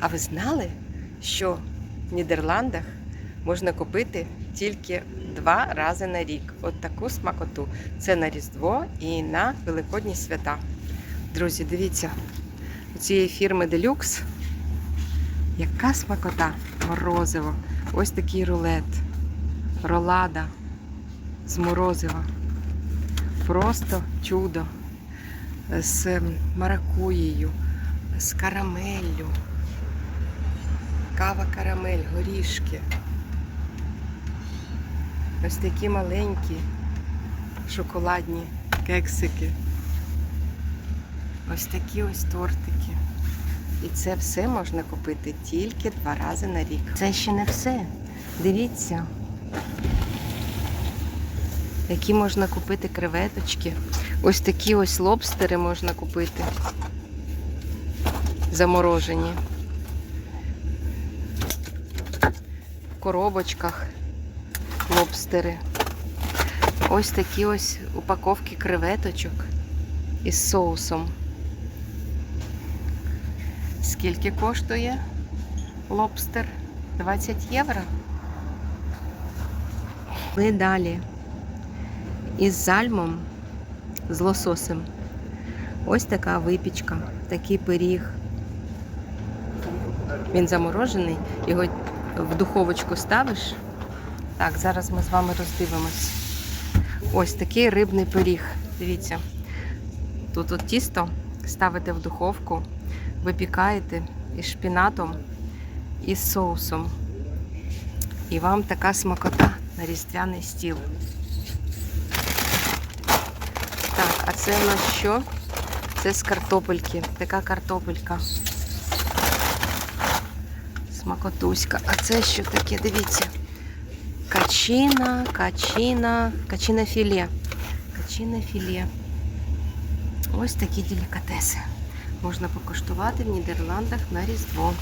А ви знали, що в Нідерландах можна купити тільки два рази на рік? От таку смакоту. Це на Різдво і на Великодні свята. Друзі, дивіться, у цієї фірми Deluxe яка смакота? Морозиво. Ось такий рулет. Ролада з морозива. Просто чудо. З маракуєю, з карамеллю. Кава карамель, горішки. Ось такі маленькі шоколадні кексики. Ось такі ось тортики. І це все можна купити тільки два рази на рік. Це ще не все. Дивіться, які можна купити креветочки. Ось такі ось лобстери можна купити. Заморожені. Коробочках лобстери. Ось такі ось упаковки креветочок із соусом. Скільки коштує лобстер? 20 євро. Ми далі із зальмом, з лососем. Ось така випічка, такий пиріг. Він заморожений, його в духовочку ставиш. Так, зараз ми з вами роздивимось. Ось такий рибний пиріг. Дивіться. Тут от тісто ставите в духовку, випікаєте із шпінатом і з соусом. І вам така смакота на різдвяний стіл. Так, а це у нас що? Це з картопельки. Така картопелька. Смакотуська. А це що таке? Дивіться. Качина, качина, качина філе. Качина філе. Ось такі делікатеси. Можна покуштувати в Нідерландах на Різдво.